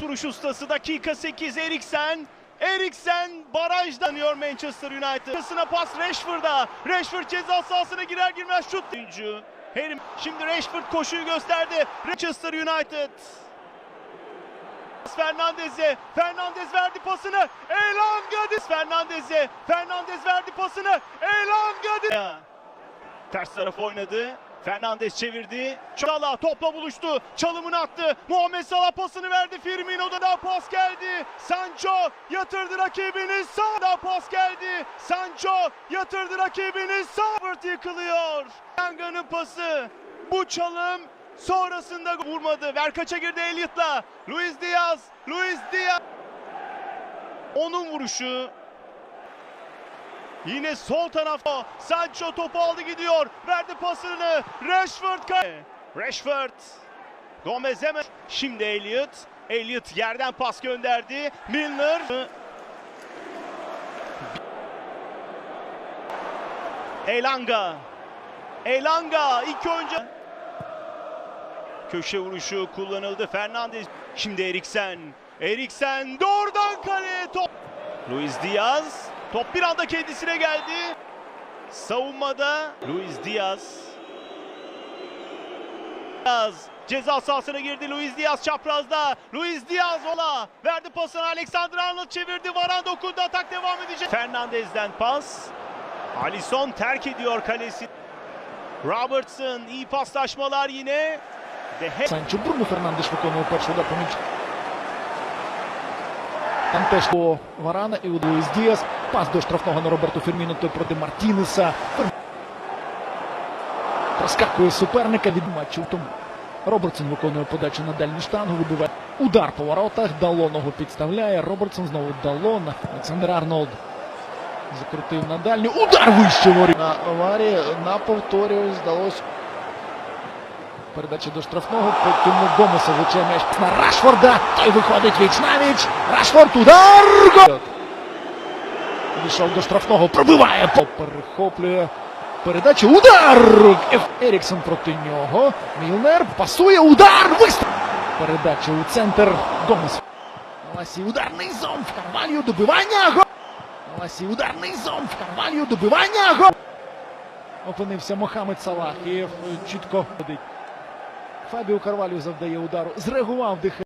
Pas vuruş ustası dakika 8 Eriksen. Eriksen barajdanıyor Manchester United. Arkasına pas Rashford'a. Rashford ceza sahasına girer girmez şut. Oyuncu. Herim. Şimdi Rashford koşuyu gösterdi. Manchester United. Fernandez'e. Fernandez verdi pasını. Elanga Fernandez'e. Fernandez verdi pasını. Elanga Ters taraf oynadı. Fernandez çevirdi. Salah topla buluştu. Çalımını attı. Muhammed Salah pasını verdi. Firmino'da da pas geldi. Sancho yatırdı rakibini. Sağda pas geldi. Sancho yatırdı rakibini. Sağ yıkılıyor. Yanga'nın pası. Bu çalım sonrasında vurmadı. Verkaç'a girdi Elliot'la. Luis Diaz. Luis Diaz. Onun vuruşu Yine sol tarafta Sancho topu aldı gidiyor. Verdi pasını. Rashford kay- Rashford. Gomez hemen. Şimdi Elliot. Elliot yerden pas gönderdi. Milner. Elanga. Elanga ilk önce köşe vuruşu kullanıldı. Fernandez. Şimdi Eriksen. Eriksen doğrudan kaleye top. Luis Diaz. Top bir anda kendisine geldi. Savunmada Luis Diaz. Diaz ceza sahasına girdi. Luis Diaz çaprazda. Luis Diaz ola verdi pasını. Alexander Arnold çevirdi. Varan dokundu. Atak devam edecek. Fernandez'den pas. Alisson terk ediyor kalesi. Robertson iyi paslaşmalar yine. De He- Санчо Бруно Фернандеш виконував перший удар по м'ячу. Там теж по Варана і у Луїс Діас. Пас до штрафного на Роберту Ферміно, той проти Мартінеса. Проскакує суперника від матчу. Тому Робертсон виконує подачу на дальню штангу, вибиває удар по воротах. Дало ногу підставляє. Робертсон знову дало. на Олександр Арнолд закрутив на дальню. Удар вище воріт. На Варі на повторі ось здалося. Передача до штрафного, потім Гомеса влучає м'яч на Рашфорда. Той виходить віч на віч. Рашфорд удар! Гол! Вийшов до штрафного, пробиває, перехоплює. Передача, удар! Еріксон проти нього. Мілнер пасує, удар! Вистріл! Передача у центр. Гомес. Ласі ударний зон в Карвалію, добивання! Гол! Ласі ударний зон в Карвалію, добивання! Гол! Опинився Мохамед Салах і чітко ходить. Фабіо Карвалію завдає удару. Зреагував дихання.